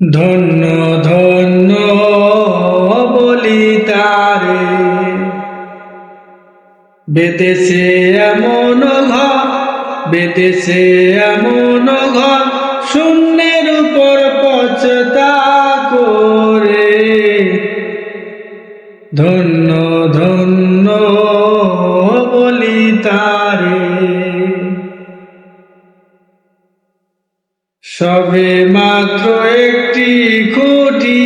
ধন্য ধন্য বলি তারে। বেদেশে এমন ঘর বেদেশে এমন ঘর, শূন্যের উপর পচতা করে। ধন্য ধন্য বলি তারে। সবে মাত্র একটি খুঁটি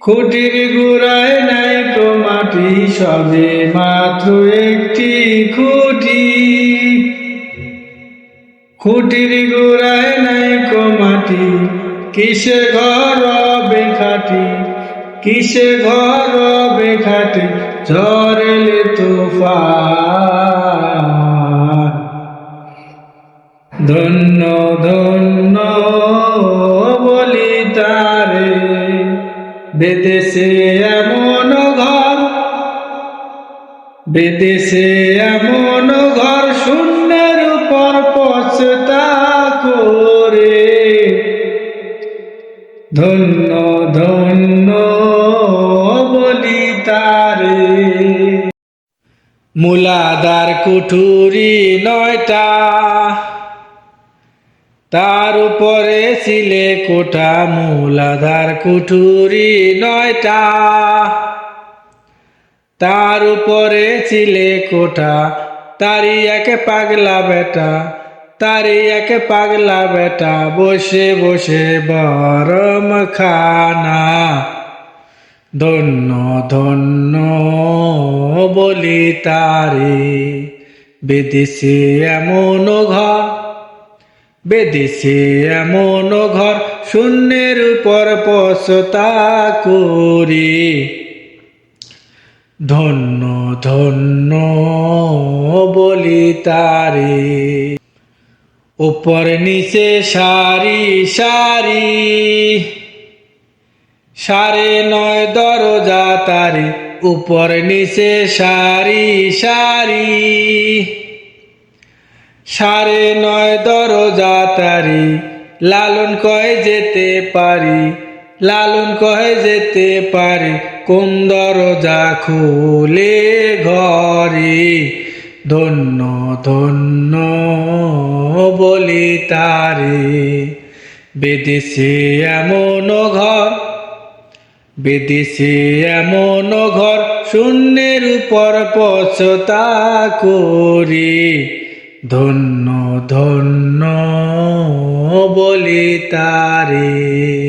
খুঁটির গোড়ায় নাই তো মাটি, সবে মাত্র একটি খুঁটি খুঁটির গোড়ায় নাই মাটি, কিসে ঘর বেখাটি কিসে ঘর বেখাটি ঝরেলে তুফান ধন্য ধন্য বলি তারে। বেদেশে এমন ঘর বেদেশে এমন ঘর, শূন্যের উপর করে। ধন্য ধন্য বলি তারে। মুলাদার কুঠুরি নয়টা তার উপরে ছিলে কোঠা, মূলাধার কুঠুরি নয়টা। তার উপরে ছিলে কোঠা তারি এক পাগলা বেটা তারি এক পাগলা বেটা, বসে বসে বরম খানা। ধন্য ধন্য বলি তারে বিদেশি এমন ঘর। বেদেশে এমন ঘর শূন্যের উপর পশতা করি। ধন্য ধন্য বলি তারে। উপর নিচে সারি সারি। সাড়ে নয় দরজা তারি। উপর নিচে সারি সারি। সাড়ে নয় দরজা তারি। লালন কয় যেতে পারি, লালন কয় যেতে পারি, কোন দরজা খুলে ঘরে? ধন্য ধন্য বলি তারে। বেদেশে এমন ঘর বেদেশে এমন ঘর, শূন্যের উপর পচতা করি। ধন্য ধন্য বলি তারে।